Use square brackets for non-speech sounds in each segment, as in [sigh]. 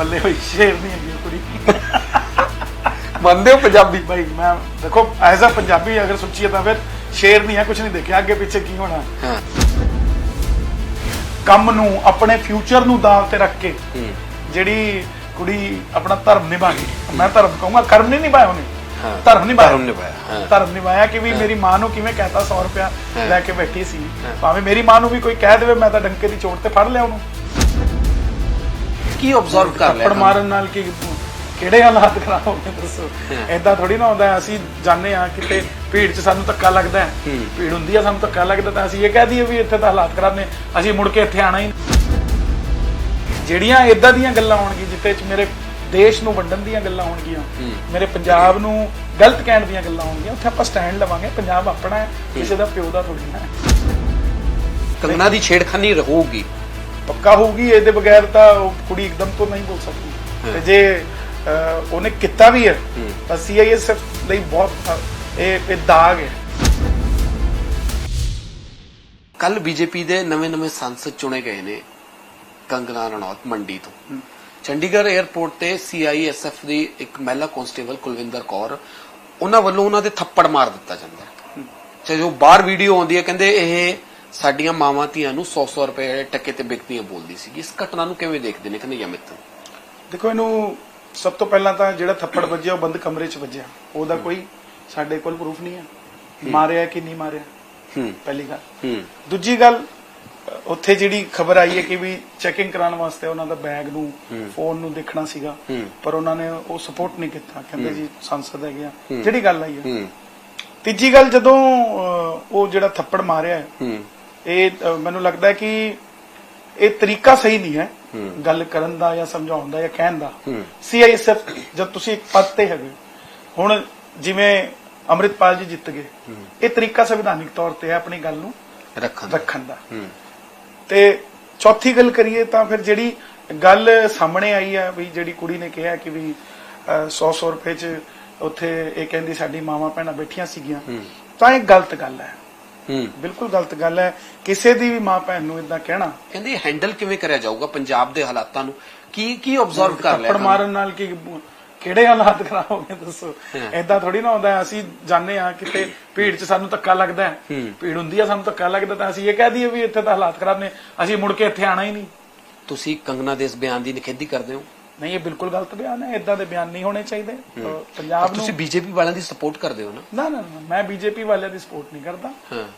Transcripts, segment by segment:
ਬੱਲੇ ਹੋਈ ਸ਼ੇਰ ਨਹੀਂ ਉਹ ਕੁੜੀ। ਮੰਨਦੇ ਹੋ ਪੰਜਾਬੀ? ਭਾਈ ਮੈਂ ਦੇਖੋ ਐਜ਼ ਅ ਪੰਜਾਬੀ ਅਗਰ ਸੋਚੀਏ ਤਾਂ ਫਿਰ ਸ਼ੇਰ ਨਹੀਂ ਹੈ ਕੁਝ ਨਹੀਂ ਦੇਖਿਆ ਅੱਗੇ ਪਿੱਛੇ ਕੀ ਹੋਣਾ। ਕੰਮ ਨੂੰ ਆਪਣੇ ਫਿਊਚਰ ਨੂੰ ਦਾਅ ਤੇ ਰੱਖ ਕੇ ਜਿਹੜੀ ਕੁੜੀ ਆਪਣਾ ਧਰਮ ਨਿਭਾ ਗਈ ਮੈਂ ਧਰਮ ਕਹੂੰਗਾ ਕਰਮ ਨਹੀਂ ਨਿਭਾਇਆ ਉਹਨੇ। ਧਰਮ ਨਿਭਾਇਆ। ਧਰਮ ਨਿਭਾਇਆ। ਧਰਮ ਨਿਭਾਇਆ ਕਿ ਵੀ ਮੇਰੀ ਮਾਂ ਨੂੰ ਕਿਵੇਂ ਕਹਤਾ 100 ਰੁਪਇਆ ਹਾਂ। ਲੈ ਕੇ ਬੈਠੀ ਸੀ। ਭਾਵੇਂ ਮੇਰੀ ਮਾਂ ਨੂੰ ਵੀ ਕੋਈ ਕਹਿ ਦੇਵੇ ਮੈਂ ਤਾਂ ਡੰਕੇ ਦੀ ਚੋਟ ਤੇ ਫੜ ਲਿਆ ਉਹਨੂੰ। ਕੀ ਆਬਜ਼ਰਵ ਕਰ ਲਿਆ ਥੱਪੜ ਮਾਰਨ ਨਾਲ ਕੀ ਕਿਹੜੇ ਹਾਲਾਤ ਖਰਾਬ ਹੋ ਗਏ ਦੱਸੋ। ਐਦਾਂ ਥੋੜੀ ਨਾ ਹੁੰਦਾ ਅਸੀਂ ਜਾਣਦੇ ਆ ਕਿਤੇ ਭੀੜ 'ਚ ਸਾਨੂੰ ਧੱਕਾ ਲੱਗਦਾ ਹੈ। ਭੀੜ ਹੁੰਦੀ ਆ ਸਾਨੂੰ ਧੱਕਾ ਲੱਗਦਾ ਤਾਂ ਅਸੀਂ ਇਹ ਕਹਿ ਦਈਏ ਵੀ ਇੱਥੇ ਤਾਂ ਹਾਲਾਤ ਖਰਾਬ ਨੇ ਅਸੀਂ ਮੁੜ ਕੇ ਇੱਥੇ ਆਣਾ ਹੀ। ਜਿਹੜੀਆਂ ਇਦਾਂ ਦੀਆਂ ਗੱਲਾਂ ਹੋਣਗੀਆਂ ਜਿੱਤੇ ਚ ਮੇਰੇ ਦੇਸ਼ ਨੂੰ ਵੰਡਣ ਦੀਆਂ ਗੱਲਾਂ ਹੋਣਗੀਆਂ। ਮੇਰੇ ਪੰਜਾਬ ਨੂੰ ਗਲਤ ਕਹਿਣ ਦੀਆਂ ਗੱਲਾਂ ਹੋਣਗੀਆਂ ਉੱਥੇ ਆਪਾਂ ਸਟੈਂਡ ਲਵਾਂਗੇ ਪੰਜਾਬ ਆਪਣਾ ਹੈ ਕਿਸੇ ਦਾ ਪਿਓ ਦਾ ਥੋੜੀ ਨਾ ਹੈ ਕੰਗਨਾ ਦੀ ਛੇੜਖਾਨੀ ਰਹੂਗੀ ਪੱਕਾ ਹੋਊਗੀ ਇਹਦੇ ਬਗੈਰ ਤਾਂ ਉਹ ਕੁੜੀ ਇੱਕਦਮ ਤੋਂ ਨਹੀਂ ਬੋਲ ਸਕਦੀ। ਤੇ ਜੇ ਅਹ, ਉਹਨੇ ਕੀਤਾ ਵੀ ਹੈ। ਤਾਂ ਸੀਆਈਐਸਐਫ ਲਈ ਬਹੁਤ ਇਹ ਇਹ ਦਾਗ ਹੈ। ਕੱਲ ਬੀਜੇਪੀ ਦੇ ਨਵੇਂ-ਨਵੇਂ ਸੰਸਦ ਚੁਣੇ ਗਏ ਨੇ ਕੰਗਨਾ ਰਣੌਤ ਮੰਡੀ ਤੋਂ। ਚੰਡੀਗੜ੍ਹ 에ਅਰਪੋਰਟ ਤੇ ਸੀਆਈਐਸਐਫ ਦੀ ਇੱਕ ਮਹਿਲਾ ਕਾਂਸਟੇਬਲ ਕੁਲਵਿੰਦਰ ਕੌਰ ਉਹਨਾਂ ਵੱਲੋਂ ਉਹਨਾਂ ਦੇ ਥੱਪੜ ਮਾਰ ਦਿੱਤਾ ਜਾਂਦਾ ਹੈ। ਤੇ ਜੋ ਬਾਹਰ ਵੀਡੀਓ ਆਉਂਦੀ ਹੈ ਕਹਿੰਦੇ ਇਹ ਸਾਡੀਆਂ ਮਾਵਾਂ ਧੀਆਂ ਨੂੰ 100-100 ਰੁਪਏ ਟੱਕੇ ਤੇ ਵਿਕਦੀਆਂ ਬੋਲਦੀ ਸੀ ਇਸ ਘਟਨਾ ਨੂੰ ਕਿਵੇਂ ਦੇਖਦੇ ਨੇ ਕਨਈਆ ਮਿੱਤਲ ਦੇਖੋ ਇਹਨੂੰ ਸਭ ਤੋਂ ਪਹਿਲਾਂ ਤਾਂ ਜਿਹੜਾ ਥੱਪੜ ਵੱਜਿਆ ਉਹ ਬੰਦ ਕਮਰੇ 'ਚ ਵੱਜਿਆ। ਉਹਦਾ ਕੋਈ ਸਾਡੇ ਕੋਲ ਪ੍ਰੂਫ ਨਹੀਂ ਹੈ। ਮਾਰਿਆ ਕਿ ਨਹੀਂ ਮਾਰਿਆ? ਹੂੰ। ਪਹਿਲੀ ਗੱਲ। ਹੂੰ। ਦੂਜੀ ਗੱਲ ਉੱਥੇ ਜਿਹੜੀ ਖਬਰ ਆਈ ਹੈ ਕਿ ਵੀ ਚੈਕਿੰਗ ਕਰਾਉਣ ਵਾਸਤੇ ਉਹਨਾਂ ਦਾ ਬੈਗ ਨੂੰ ਫੋਨ ਨੂੰ ਦੇਖਣਾ ਸੀਗਾ। ਪਰ ਉਹਨਾਂ ਨੇ ਉਹ ਸਪੋਰਟ ਨਹੀਂ ਕੀਤਾ। ਕਹਿੰਦੇ ਜੀ ਸੰਸਦ ਹੈਗੇ ਆ। ਜਿਹੜੀ ਗੱਲ ਆਈ ਹੈ। ਤੀਜੀ ਗੱਲ ਜਦੋਂ ਉਹ ਜਿਹੜਾ ਥੱਪੜ ਮਾਰਿਆ ਇਹ ਮੈਨੂੰ ਲੱਗਦਾ ਕਿ ਇਹ ਤਰੀਕਾ ਸਹੀ ਨਹੀਂ ਹੈ। ਗੱਲ ਕਰਨ ਦਾ ਜਾਂ ਸਮਝਾਉਣ ਦਾ ਜਾਂ ਕਹਿਣ ਦਾ ਹੂੰ। ਸੀਆਈਐਸਐਫ ਜਦ ਤੁਸੀਂ ਇੱਕ ਪਦ ਤੇ ਹੈਗੇ ਹੁਣ ਜਿਵੇਂ ਅੰਮ੍ਰਿਤਪਾਲ ਜੀ ਜਿੱਤ ਗਏ ਇਹ ਤਰੀਕਾ ਸੰਵਿਧਾਨਿਕ ਤੌਰ ਤੇ ਹੈ ਆਪਣੀ ਗੱਲ ਨੂੰ ਰੱਖਣ ਦਾ। ਰੱਖਣ ਦਾ ਤੇ ਚੌਥੀ ਗੱਲ ਕਰੀਏ ਤਾਂ ਫਿਰ ਜਿਹੜੀ ਗੱਲ ਸਾਹਮਣੇ ਆਈ ਹੈ ਵੀ ਜਿਹੜੀ ਕੁੜੀ ਨੇ ਕਿਹਾ ਕਿ ਵੀ 100 100 ਰੁਪਏ ਚ ਉੱਥੇ ਇਹ ਕਹਿੰਦੀ ਸਾਡੀ ਮਾਵਾਂ ਭੈਣਾਂ ਬੈਠੀਆਂ ਸੀਗੀਆਂ। ਤਾਂ ਇਹ ਗਲਤ ਗੱਲ ਹੂੰ ਬਿਲਕੁਲ ਗਲਤ ਗੱਲ ਹੈ। ਕਿਸੇ ਦੀ ਵੀ ਮਾਂ ਭੈਣ ਨੂੰ ਇਦਾਂ ਕਹਿਣਾ। ਕਹਿੰਦੇ ਹੈਂਡਲ ਕਿਵੇਂ ਕਰਿਆ ਜਾਊਗਾ ਪੰਜਾਬ ਦੇ ਹਾਲਾਤਾਂ ਨੂੰ? ਕੀ ਕੀ ਆਬਜ਼ਰਵ ਕਰ ਲਿਆ ਥੱਪੜ ਮਾਰਨ ਨਾਲ ਕੀ ਕਿਹੜੇ ਹਾਲਾਤ ਖਰਾਬ ਹੋ ਗਏ ਦੱਸੋ। ਐਦਾਂ ਥੋੜੀ ਨਾ ਹੁੰਦਾ ਅਸੀਂ ਜਾਣਦੇ ਆ ਕਿਤੇ ਭੀੜ 'ਚ ਸਾਨੂੰ ਧੱਕਾ ਲੱਗਦਾ ਹੈ। ਹੂੰ। ਭੀੜ ਹੁੰਦੀ ਆ ਸਾਨੂੰ ਧੱਕਾ ਲੱਗਦਾ ਤਾਂ ਅਸੀਂ ਇਹ ਕਹਿ ਦਈਏ ਵੀ ਇੱਥੇ ਤਾਂ ਹਾਲਾਤ ਖਰਾਬ ਨੇ ਅਸੀਂ ਮੁੜ ਕੇ ਇੱਥੇ ਆਣਾ ਹੀ ਨਹੀਂ। ਤੁਸੀਂ ਕੰਗਨਾ ਦੇ ਇਸ ਬਿਆਨ ਦੀ ਨਿਖੇਧੀ ਕਰਦੇ ਹੋ? ਨਹੀਂ ਇਹ ਬਿਲਕੁਲ ਗਲਤ ਬਿਆਨ ਹੈ ਇਦਾਂ ਦੇ ਬਿਆਨ ਨਹੀਂ ਹੋਣੇ ਚਾਹੀਦੇ। ਪੰਜਾਬ ਨੂੰ ਤੁਸੀਂ ਬੀਜੇਪੀ ਵਾਲਿਆਂ ਦੀ ਸਪੋਰਟ ਕਰਦੇ ਹੋ ਨਾ? ਨਾ ਨਾ ਮੈਂ ਬੀਜੇਪੀ ਵਾਲਿਆਂ ਦੀ ਸਪੋਰਟ ਨਹੀਂ ਕਰਦਾ।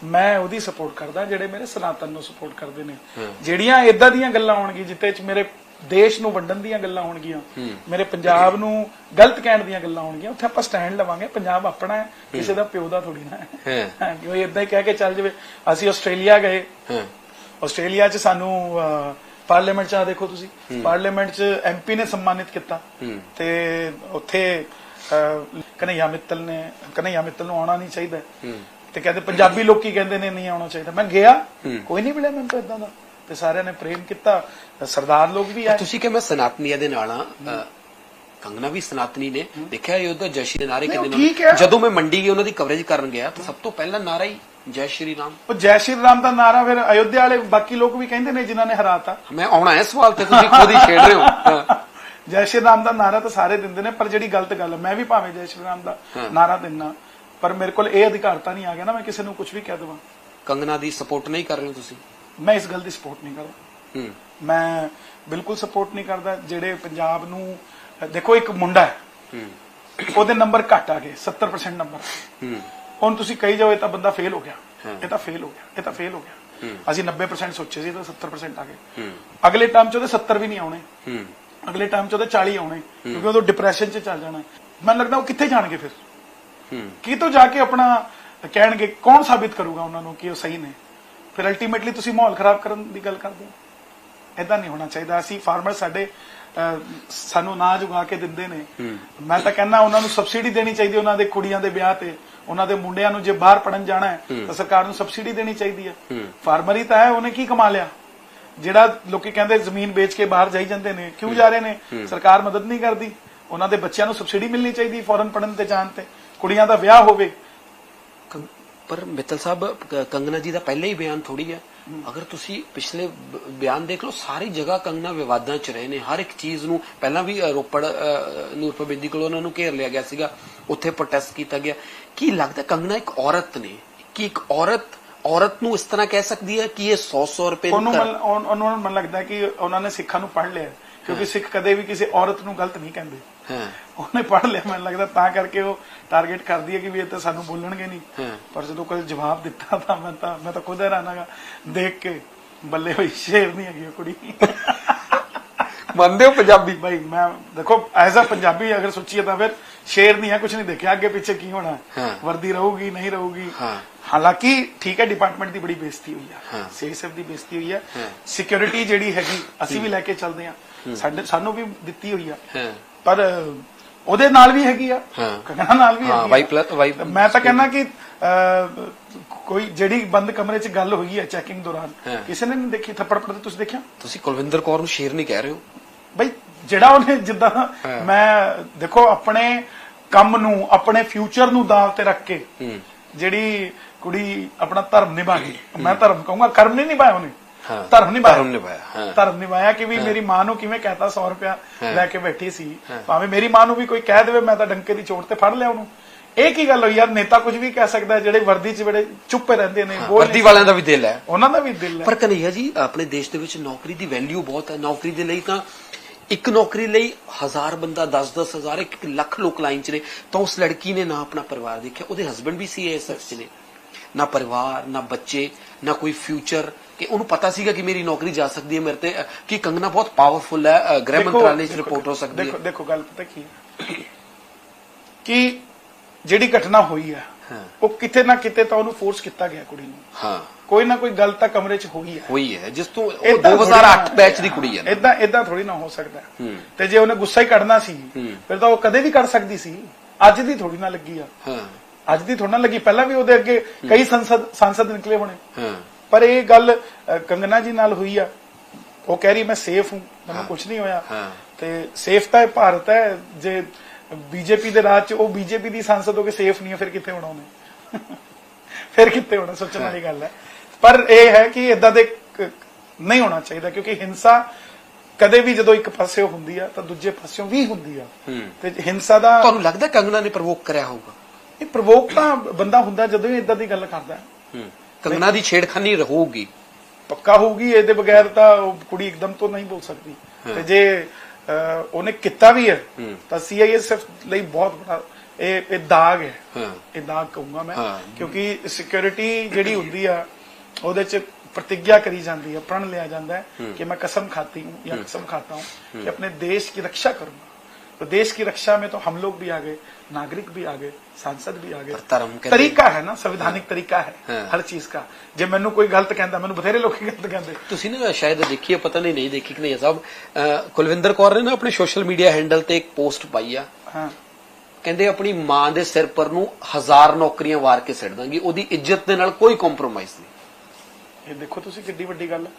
ਮੈਂ ਉਹਦੀ ਸਪੋਰਟ ਕਰਦਾ ਜਿਹੜੇ ਮੇਰੇ ਸਨਾਤਨ ਨੂੰ ਸਪੋਰਟ ਕਰਦੇ ਨੇ। ਜਿਹੜੀਆਂ ਇਦਾਂ ਦੀਆਂ ਗੱਲਾਂ ਹੋਣਗੀਆਂ ਜਿੱਤੇ ਚ ਮੇਰੇ ਦੇਸ਼ ਨੂੰ ਵੰਡਣ ਦੀਆਂ ਗੱਲਾਂ ਹੋਣਗੀਆਂ ਮੇਰੇ ਪੰਜਾਬ ਨੂੰ ਗਲਤ ਕਹਿਣ ਦੀਆਂ ਗੱਲਾਂ ਹੋਣਗੀਆਂ ਉੱਥੇ ਆਪਾਂ ਸਟੈਂਡ ਲਵਾਂਗੇ ਪੰਜਾਬ ਆਪਣਾ ਹੈ ਕਿਸੇ ਦਾ ਪਿਓ ਦਾ ਥੋੜੀ ਨਾ ਹੈ। ਹਾਂ। ਹਾਂ, ਕਿ ਉਹ ਇਦਾਂ ਹੀ ਕਹਿ ਕੇ ਚੱਲ ਜਾਵੇ। ਅਸੀਂ ਆਸਟ੍ਰੇਲੀਆ ਗਏ। ਆਸਟ੍ਰੇਲੀਆ 'ਚ ਸਾਨੂੰ ਪਾਰਲੀਮੈਂਟ 'ਚ ਆ ਦੇਖੋ ਤੁਸੀਂ। ਪਾਰਲੀਮੈਂਟ 'ਚ ਐਮਪੀ ਨੇ ਸਨਮਾਨਿਤ ਕੀਤਾ। ਤੇ ਉੱਥੇ ਕਨਈਆ ਮਿੱਤਲ ਨੇ ਕਨਈਆ ਮਿੱਤਲ ਨੂੰ ਆਉਣਾ ਨਹੀਂ ਚਾਹੀਦਾ। ਤੇ ਕਹਿੰਦੇ ਪੰਜਾਬੀ ਲੋਕੀ ਕਹਿੰਦੇ ਨੇ ਨਹੀਂ ਆਉਣਾ ਚਾਹੀਦਾ। ਮੈਂ ਗਿਆ। ਕੋਈ ਨਹੀਂ ਮਿਲਿਆ ਮੈਨੂੰ ਤਾਂ ਇਦਾਂ ਦਾ। ਤੇ ਸਾਰਿਆਂ ਨੇ ਪ੍ਰੇਮ ਕੀਤਾ। ਸਰਦਾਰ ਲੋਕ ਵੀ ਆਏ। ਤੁਸੀਂ ਕਿ ਮੈਂ ਸਨਾਤਨੀਆ ਦੇ ਨਾਲ ਆ। ਕੰਗਨਾ ਵੀ ਸਨਾਤਨੀ ਨੇ। ਦੇਖਿਆ ਇਹ ਉਹਦਾ ਜੈ ਸ਼੍ਰੀ ਨਾਰੇ ਕਿੰਨੇ। ਜਦੋਂ ਮੈਂ ਮੰਡੀ ਗਈ ਉਹਨਾਂ ਦੀ ਕਵਰੇਜ ਕਰਨ ਗਿਆ ਤਾਂ ਸਭ ਤੋਂ ਪਹਿਲਾ ਨਾਰਾ ਹੀ ਜੈ ਸ਼੍ਰੀ ਰਾਮ। ਉਹ ਜੈ ਸ਼੍ਰੀ ਰਾਮ ਦਾ ਨਾਰਾ ਫਿਰ ਅਯੋਧਿਆ ਵਾਲੇ ਬਾਕੀ ਲੋਕ ਵੀ ਕਹਿੰਦੇ ਨੇ ਜਿਨ੍ਹਾਂ ਨੇ ਹਰਾਤਾ। ਮੈਂ ਆਉਣਾ ਹੈ ਸਵਾਲ ਤੇ ਤੁਸੀਂ ਖੁਦ ਹੀ ਛੇੜ ਰਹੇ ਹੋ। ਹਾਂ। ਜੈ ਸ਼੍ਰੀ ਰਾਮ ਦਾ ਨਾਰਾ ਤਾਂ ਸਾਰੇ ਦਿੰਦੇ ਨੇ ਪਰ ਜਿਹੜੀ ਗਲਤ ਗੱਲ ਹੈ ਮੈਂ ਵੀ ਭਾਵੇਂ ਜੈ ਸ਼੍ਰੀ ਰਾਮ ਦਾ। ਨਾਰਾ ਦਿੰਨਾ ਪਰ ਮੇਰੇ ਕੋਲ ਇਹ ਅਧਿਕਾਰ ਤਾਂ ਨਹੀਂ ਆ ਗਿਆ ਨਾ ਮੈਂ ਕਿਸੇ ਨੂੰ ਕੁਝ ਵੀ ਕਹਿ ਦੇਵਾਂ। ਕੰਗਨਾ ਦੀ ਸਪੋਰਟ ਨਹੀਂ ਕਰ ਰਹੇ ਹੋ ਤੁਸੀਂ? ਮੈਂ ਇਸ ਗੱਲ ਦੀ ਸਪੋਰਟ ਨਹੀਂ ਕਰਦਾ। ਹੂੰ। ਮੈਂ ਬਿਲਕੁਲ ਸਪੋਰਟ ਨਹੀਂ ਕਰਦਾ ਜਿਹੜੇ ਪੰਜਾਬ ਨੂੰ ਦੇਖੋ ਇੱਕ ਮੁੰਡਾ ਹੈ ਹੂੰ। ਉਹਦੇ ਨੰਬਰ ਘੱਟ ਆ ਗਏ 70% ਨੰਬਰ ਹੂੰ। ਹੁਣ ਤੁਸੀਂ ਕਹੀ ਜਾਓ ਇਹ ਤਾਂ ਬੰਦਾ ਫੇਲ ਹੋ ਗਿਆ। ਇਹ ਤਾਂ ਫੇਲ ਹੋ ਗਿਆ ਇਹ ਤਾਂ ਫੇਲ ਹੋ ਗਿਆ। ਅਸੀਂ 90% ਸੋਚੇ ਸੀ ਤਾਂ 70% ਆ ਗਏ। ਅਗਲੇ ਟਾਈਮ 'ਚ ਉਹਦੇ 70 ਵੀ ਨਹੀਂ ਆਉਣੇ। ਅਗਲੇ ਟਾਈਮ 'ਚ ਉਹਦੇ 40 ਆਉਣੇ ਕਿਉਂਕਿ ਉਦੋਂ ਡਿਪਰੈਸ਼ਨ 'ਚ ਚੱਲ ਜਾਣਾ। ਮੈਨੂੰ ਲੱਗਦਾ ਉਹ ਕਿੱਥੇ ਜਾਣਗੇ ਫਿਰ? ਕੀ ਤੋਂ ਜਾ ਕੇ ਆਪਣਾ ਕਹਿਣਗੇ ਕੌਣ ਸਾਬਿਤ ਕਰੂਗਾ ਉਹਨਾਂ ਨੂੰ ਕਿ ਉਹ ਸਹੀ ਨੇ? ਫਿਰ ਅਲਟੀਮੇਟਲੀ ਤੁਸੀਂ ਮਾਹੌਲ ਖਰਾਬ ਕਰਨ ਦੀ ਗੱਲ ਕਰਦੇ ਹੋ। ਐਦਾਂ ਨਹੀਂ ਹੋਣਾ ਚਾਹੀਦਾ। ਅਸੀਂ ਫਾਰਮਰ ਸਾਡੇ ਸਾਨੂੰ ਅਨਾਜ ਉਗਾ ਕੇ ਦਿੰਦੇ ਨੇ। ਮੈਂ ਤਾਂ ਕਹਿੰਦਾ ਉਹਨਾਂ ਨੂੰ ਸਬਸਿਡੀ ਦੇਣੀ ਚਾਹੀਦੀ ਉਹਨਾਂ ਦੇ ਕੁੜੀਆਂ ਦੇ ਵਿਆਹ ਤੇ। ਉਹਨਾਂ ਦੇ ਮੁੰਡਿਆਂ ਨੂੰ ਜੇ ਬਾਹਰ ਪੜਨ ਜਾਣਾ ਹੈ ਤਾਂ ਸਰਕਾਰ ਨੂੰ ਸਬਸਿਡੀ ਦੇਣੀ ਚਾਹੀਦੀ ਹੈ। ਫਾਰਮਰ ਹੀ ਤਾਂ ਹੈ ਉਹਨੇ ਕੀ ਕਮਾ ਲਿਆ? ਜਿਹੜਾ ਲੋਕੀ ਕਹਿੰਦੇ ਜ਼ਮੀਨ ਵੇਚ ਕੇ ਬਾਹਰ ਜਾਈ ਜਾਂਦੇ ਨੇ ਕਿਉਂ ਜਾ ਰਹੇ ਨੇ? ਸਰਕਾਰ ਮਦਦ ਨਹੀਂ ਕਰਦੀ। ਉਹਨਾਂ ਦੇ ਬੱਚਿਆਂ ਨੂੰ ਸਬਸਿਡੀ ਮਿਲਣੀ ਚਾਹੀਦੀ ਫੋਰਨ ਪੜਨ ਤੇ ਜਾਣ ਤੇ। ਕੁੜੀਆਂ ਦਾ ਵਿਆਹ ਹੋਵੇ। ਪਰ ਮਿੱਤਲ ਸਾਹਿਬ ਕੰਗਨਾ ਜੀ ਦਾ ਪਹਿਲੇ ਹੀ ਬਿਆਨ ਥੋੜੀ ਹੈ। ਅਗਰ ਤੁਸੀਂ ਪਿਛਲੇ ਬਿਆਨ ਦੇਖ ਲਓ ਸਾਰੀ ਜਗ੍ਹਾ ਕੰਗਨਾ ਵਿਵਾਦਾਂ 'ਚ ਰਹੇ ਨੇ। ਹਰ ਇੱਕ ਚੀਜ਼ ਨੂੰ ਪਹਿਲਾਂ ਵੀ ਰੋਪੜ ਅ, ਨੂਰਪੁਰ ਬੇਦੀ ਕੋਲ ਉਹਨਾਂ ਨੂੰ ਘੇਰ ਲਿਆ ਗਿਆ ਸੀਗਾ। ਉੱਥੇ ਪ੍ਰੋਟੈਸਟ ਕੀਤਾ ਗਿਆ। ਕੀ ਲੱਗਦਾ ਕੰਗਨਾ ਇੱਕ ਔਰਤ ਨੇ? ਕਿ ਇੱਕ ਔਰਤ ਔਰਤ ਨੂੰ ਇਸ ਤਰ੍ਹਾਂ ਕਹਿ ਸਕਦੀ ਹੈ ਕਿ ਇਹ 100 100 ਰੁਪਏ ਨੂੰ ਉਹਨੂੰ ਮਨ- ਲੱਗਦਾ ਕਿ ਉਹਨਾਂ ਨੇ ਸਿੱਖਾਂ ਨੂੰ ਪੜ੍ਹ ਲਿਆ। ਕਿਉਂਕਿ ਸਿੱਖ ਕਦੇ ਵੀ ਕਿਸੇ ਔਰਤ ਨੂੰ ਗਲਤ ਨਹੀਂ ਕਹਿੰਦੇ। ਹਾਂ। ਉਹਨੇ ਪੜ੍ਹ ਲਿਆ ਮੈਨੂੰ ਲੱਗਦਾ ਤਾਂ ਕਰਕੇ ਉਹ ਟਾਰਗੇਟ ਕਰਦੀ ਹੈ ਕਿ ਵੀ ਇਹ ਤਾਂ ਸਾਨੂੰ ਬੋਲਣਗੇ ਨਹੀਂ। ਪਰ ਜਦੋਂ ਕੋਈ ਜਵਾਬ ਦਿੱਤਾ ਤਾਂ ਮੈਂ ਤਾਂ ਮੈਂ ਤਾਂ ਖੁਦ ਹੈਰਾਨਾਗਾ ਦੇਖ ਕੇ ਬੱਲੇ ਹੋਈ ਸ਼ੇਰ ਨਹੀਂ ਹੈਗੀ ਉਹ ਕੁੜੀ। ਮੰਨਦੇ ਹੋ ਪੰਜਾਬੀ? ਭਾਈ ਮੈਂ ਦੇਖੋ ਐਜ਼ ਅ ਪੰਜਾਬੀ ਅਗਰ ਸੋਚੀਏ ਤਾਂ ਫਿਰ ਸ਼ੇਰ ਨਹੀਂ ਹੈ ਕੁਝ ਨਹੀਂ ਦੇਖਿਆ। ਅੱਗੇ ਪਿੱਛੇ ਕੀ ਹੋਣਾ। ਵਰਦੀ ਰਹੂਗੀ ਨਹੀਂ ਰਹੂਗੀ? ਹਾਂ। ਹਾਲਾਂਕਿ ਠੀਕ ਹੈ ਡਿਪਾਰਟਮੈਂਟ ਦੀ ਬੜੀ ਬੇਇੱਜ਼ਤੀ ਹੋਈ। ਹੈ। ਸੀਐਸਐਫ ਦੀ ਬੇਇੱਜ਼ਤੀ ਹੋਈ ਹਾਂ। ਸਿਕਿਉਰਿਟੀ ਜਿਹੜੀ ਹੈਗੀ ਅਸੀਂ ਵੀ ਲੈ ਕੇ ਚੱਲਦੇ ਹਾਂ। ਸਾਡੇ ਸਾਨੂੰ ਵੀ ਦਿੱਤੀ ਹੋਈ ਆ। ਪਰ ਉਹਦੇ ਨਾਲ ਵੀ ਹੈਗੀ ਆ। ਕੰਗਣਾ ਨਾਲ ਵੀ ਹੈਗੀ ਆ। ਵਾਈ ਪਲੱਸ- ਵਾਈ- ਮੈਂ ਤਾਂ ਕਹਿੰਦਾ ਕਿ ਕੋਈ ਜਿਹੜੀ ਬੰਦ ਕਮਰੇ 'ਚ ਗੱਲ ਹੋਈ ਹੈ ਚੈਕਿੰਗ ਦੌਰਾਨ। ਕਿਸੇ ਨੇ ਨਹੀਂ ਦੇਖੀ? ਥੱਪੜ ਪੜਦੇ ਤੁਸੀਂ ਦੇਖਿਆ? ਤੁਸੀਂ ਕੁਲਵਿੰਦਰ ਕੌਰ ਨੂੰ ਸ਼ੇਰ ਨਹੀਂ ਕਹਿ ਰਹੇ ਹੋ। ਬਈ ਜਿਹੜਾ ਉਹਨੇ ਜਿੱਦਾਂ। ਮੈਂ ਦੇਖੋ ਆਪਣੇ ਕੰਮ ਨੂੰ ਆਪਣੇ ਫਿਊਚਰ ਨੂੰ ਦਾਅ ਤੇ ਰੱਖ ਕੇ ਜਿਹੜੀ ਕੁੜੀ ਆਪਣਾ ਧਰਮ ਨਿਭਾ ਗਈ ਮੈਂ ਧਰਮ ਕਹੂੰਗਾ ਕਰਮ ਨਹੀਂ ਨਿਭਾਇਆ ਉਹਨੇ। ਹਾਂ। ਧਰਮ ਨਿਭਾਇਆ। ਧਰਮ ਨਿਭਾਇਆ, ਹਾਂ। ਧਰਮ ਨਿਭਾਇਆ ਕਿ ਵੀ ਮੇਰੀ ਮਾਂ ਨੂੰ ਕਿਵੇਂ ਕਹਤਾ 100 ਰੁਪਇਆ ਹਾਂ। ਲੈ ਕੇ ਬੈਠੀ ਸੀ। ਭਾਵੇਂ ਮੇਰੀ ਮਾਂ ਨੂੰ ਵੀ ਕੋਈ ਕਹਿ ਦੇਵੇ ਮੈਂ ਤਾਂ ਡੰਕੇ ਦੀ ਚੋਟ ਤੇ ਫੜ ਲਿਆ ਉਹਨੂੰ। ਇਹ ਕੀ ਗੱਲ ਹੋਈ ਯਾਰ? ਨੇਤਾ ਕੁਝ ਵੀ ਕਹਿ ਸਕਦਾ ਜਿਹੜੇ ਵਰਦੀ 'ਚ ਬੜੇ ਚੁੱਪ ਰਹਿੰਦੇ ਨੇ ਬੋਲ ਵਰਦੀ ਵਾਲਿਆਂ ਦਾ ਵੀ ਦਿਲ ਹੈ। ਉਹਨਾਂ ਦਾ ਵੀ ਦਿਲ ਹੈ। ਪਰ ਕਨਈਆ ਜੀ ਆਪਣੇ ਦੇਸ਼ ਦੇ ਵਿੱਚ ਨੌਕਰੀ ਦੀ ਵੈਲਿਊ ਬਹੁਤ ਹੈ। ਨੌਕਰੀ ਦੇ ਲਈ ਤਾਂ ਇੱਕ ਨੌਕਰੀ ਲਈ ਹਜ਼ਾਰ ਬੰਦਾ 10-10 ਹਜ਼ਾਰ ਇੱਕ ਇੱਕ ਲੱਖ ਲੋਕ ਲਾਈਨ 'ਚ ਨੇ। ਤਾਂ ਉਸ ਲੜਕੀ ਨੇ ਨਾ ਆਪਣਾ ਪਰਿਵਾਰ ਦੇਖਿਆ। ਉਹਦੇ ਹਸਬੰਡ ਵੀ ਸੀਏਐਸਐਫ 'ਚ ਨੇ। ਨਾ ਪਰਿਵਾਰ ਨਾ ਬੱਚੇ ਨਾ ਕੋਈ ਫਿਊਚਰ ਕਿ ਉਹਨੂੰ ਪਤਾ ਸੀਗਾ ਕਿ ਮੇਰੀ ਨੌਕਰੀ ਜਾ ਸਕਦੀ ਹੈ ਮੇਰੇ ਤੇ ਕਿ ਕੰਗਨਾ ਬਹੁਤ ਪਾਵਰਫੁਲ ਹੈ ਗ੍ਰਹਿ ਮੰਤਰਾਲੇ 'ਚ ਰਿਪੋਰਟ ਹੋ ਸਕਦੀ ਹੈ। ਦੇਖੋ ਗੱਲ ਪਤਾ ਕੀ ਹੈ? ਕਿ ਜਿਹੜੀ ਘਟਨਾ ਹੋਈ ਹੈ। ਉਹ ਕਿਤੇ ਨਾ ਕਿਤੇ ਤਾਂ ਉਹਨੂੰ ਫੋਰਸ ਕੀਤਾ ਗਿਆ ਕੁੜੀ ਨੂੰ। ਹਾਂ। ਕੋਈ ਨਾ ਕੋਈ ਗੱਲ ਤਾਂ ਕਮਰੇ 'ਚ ਹੋਈ ਹੈ। ਹੋਈ ਹੈ ਜਿਸ ਤੋਂ ਉਹ ਏਦਾਂ 2008 ਥੋੜ੍ਹੀ ਨਾ- ਬੈਚ ਦੀ ਕੁੜੀ ਹੈ। ਏਦਾਂ ਏਦਾਂ ਥੋੜੀ ਨਾ ਹੋ ਸਕਦਾ। ਤੇ ਜੇ ਉਹਨੇ ਗੁੱਸਾ ਹੀ ਕੱਢਣਾ ਸੀ। ਫਿਰ ਤਾਂ ਉਹ ਕਦੇ ਵੀ ਕੱਢ ਸਕਦੀ ਸੀ। ਅੱਜ ਦੀ ਥੋੜੀ ਨਾ ਲੱਗੀ ਆ। ਹਾਂ। ਅੱਜ ਦੀ ਥੋੜੀ ਨਾ ਲੱਗੀ ਪਹਿਲਾਂ ਵੀ ਉਹਦੇ ਅੱਗੇ ਕਈ ਸੰਸਦ ਸੰਸਦ ਨਿਕਲੇ ਹੋਣੇ। ਪਰ ਇਹ ਗੱਲ ਕੰਗਨਾ ਜੀ ਨਾਲ ਹੋਈ ਆ। ਉਹ ਕਹਿ ਰਹੀ ਮੈਂ ਸੇਫ ਹੂੰ ਮੈਨੂੰ ਕੁਝ ਨਹੀਂ ਹੋਇਆ। ਤੇ ਸੇਫ ਤਾਂ ਇਹ ਭਾਰਤ ਹੈ। ਜੇ ਬੀਜੇਪੀ ਦੇ ਰਾਜ 'ਚ ਉਹ ਬੀਜੇਪੀ ਦੀ ਸੰਸਦ ਹੋ ਕੇ ਸੇਫ ਨਹੀਂ ਹੈ ਫਿਰ ਕਿੱਥੇ ਹੋਣਾ ਉਹਨੇ? [laughs] ਫਿਰ ਕਿੱਥੇ ਹੋਣਾ? ਸੋਚਣ ਵਾਲੀ ਗੱਲ ਹੈ। ਪਰ ਇਹ ਹੈ ਕਿ ਇਦਾਂ ਦੇ ਨਹੀਂ ਹੋਣਾ ਚਾਹੀਦਾ ਕਿਉਂਕਿ ਹਿੰਸਾ ਕਦੇ ਵੀ ਜਦੋਂ ਇੱਕ ਪਾਸੇ ਹੁੰਦੀ ਆ ਤਾਂ ਦੂਜੇ ਪਾਸਿਓਂ ਵੀ ਹੁੰਦੀ ਆ। ਤੇ ਹਿੰਸਾ ਦਾ ਤੁਹਾਨੂੰ ਲੱਗਦਾ ਕੰਗਨਾ ਨੇ ਪ੍ਰਵੋਕ ਕਰਿਆ ਹੋਊਗਾ? ਇਹ ਪ੍ਰਵੋਕ ਤਾਂ ਬੰਦਾ ਹੁੰਦਾ ਜਦੋਂ ਹੀ ਇਦਾਂ ਦੀ ਗੱਲ ਕਰਦਾ ਹੈ ਹੂੰ ਕੰਗਨਾ ਦੀ ਛੇੜਖਾਨੀ ਰਹੂਗੀ ਪੱਕਾ ਹੋਊਗੀ ਇਹਦੇ ਬਗੈਰ ਤਾਂ ਉਹ ਕੁੜੀ ਇੱਕਦਮ ਤੋਂ ਨਹੀਂ ਬੋਲ ਸਕਦੀ ਤੇ ਜੇ ਅਹ, ਉਹਨੇ ਕੀਤਾ ਵੀ ਹੈ ਹੂੰ। ਤਾਂ ਸੀਆਈਐਸਐਫ ਲਈ ਬਹੁਤ ਬੜਾ ਇਹ ਇਹ ਦਾਗ ਹੈ ਹਾਂ ਇਹ ਦਾਗ ਕਹੂੰਗਾ ਮੈਂ ਹਾਂ। ਕਿਉਂਕਿ ਸਿਕਿਉਰਿਟੀ ਜਿਹੜੀ ਹੁੰਦੀ ਆ ਉਹਦੇ ਚ प्रतिज्ञा करी जाती है प्रण लिया जाता है कि मैं कसम खाती हूँ या कसम खाता हूँ कि अपने देश की रक्षा करूंगा तो देश की रक्षा में तो हम लोग भी आ गए नागरिक भी आ गए सांसद भी आ पर गए धर्म कहते- तरीका है ना संवैधानिक तरीका है हाँ। हर चीज का ਜੇ ਮੈਨੂੰ ਕੋਈ ਗਲਤ ਕਹਿੰਦਾ ਮੈਨੂੰ ਬਥੇਰੇ ਲੋਕੀ ਗਲਤ ਕਹਿੰਦੇ ਤੁਸੀਂ ਨਾ ਸ਼ਾਇਦ ਦੇਖੀ ਹੈ ਪਤਾ ਨਹੀਂ ਨਹੀਂ ਦੇਖੀ ਕਿ ਨਹੀਂ ਸਾਹਿਬ ਅਹ, ਕੁਲਵਿੰਦਰ ਕੌਰ ਨੇ ਨਾ ਆਪਣੇ ਸੋਸ਼ਲ ਮੀਡੀਆ ਹੈਂਡਲ ਤੇ ਇੱਕ ਪੋਸਟ ਪਾਈ ਆ ਹਾਂ ਕਹਿੰਦੇ ਆਪਣੀ ਮਾਂ ਦੇ ਸਿਰ ਪਰ ਨੂੰ ਹਜ਼ਾਰ ਨੌਕਰੀਆਂ ਵਾਰ ਕੇ ਸਿੱਟ ਦਾਂਗੀ ਉਹਦੀ ਇੱਜ਼ਤ ਦੇ ਨਾਲ ਕੋਈ ਕੰਪਰੋਮਾਈਜ਼ ਨਹੀਂ ਇਹ ਦੇਖੋ ਤੁਸੀਂ ਕਿੱਡੀ ਵੱਡੀ ਗੱਲ ਹੈ